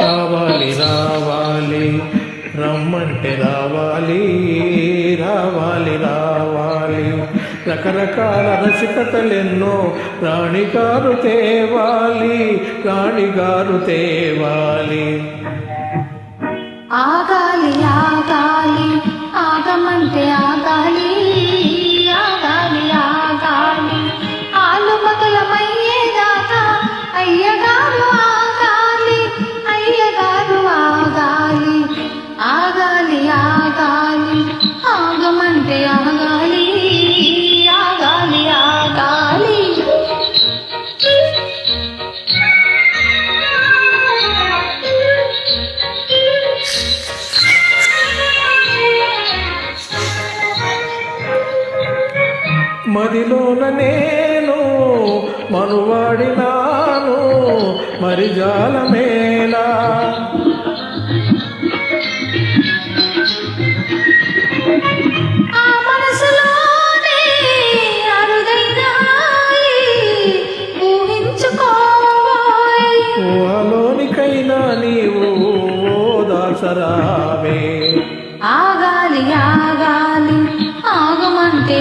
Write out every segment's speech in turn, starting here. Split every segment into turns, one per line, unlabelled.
రావాలి రావాలి రమ్మంటే రావాలి రావాలి రావాలి. రకరకాల రసికతలెన్నో రాణిగారు తేవాలి రాణిగారు తేవాలి.
ఆగా
మదిలోన నేను మనువాడినాను మరి జాలమేలా
ఆ
ఊహలోనికైనా నీవు
ఆగాలి ఆగాలి ఆగమంటే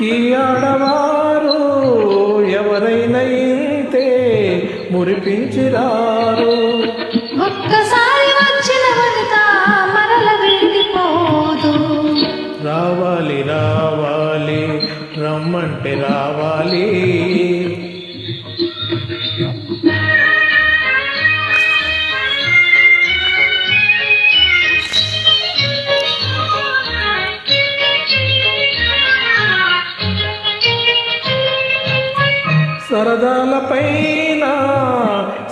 ఈ ఆడవారు ఎవరైనా ఇంతే మురిపించిరారు
ఒక్కసారి వచ్చిన మరల వెళ్ళిపోదు.
రావాలి రావాలి రమ్మంటే రావాలి. సరదాల పైన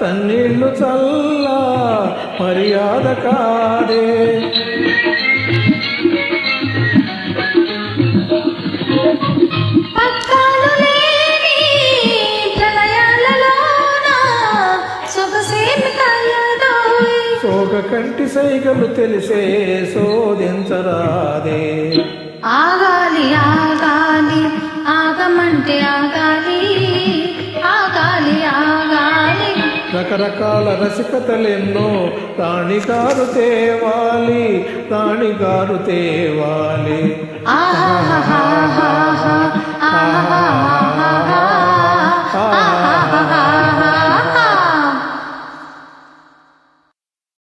చన్నీళ్ళు చల్ల మర్యాద కాదే. సోగ కంటి సైగలు తెలిసే శోధించరాదే. రకరకాల రసికతలెన్నో రాణిగారు తేవాలి రాణిగారు తేవాలి.
ఆహా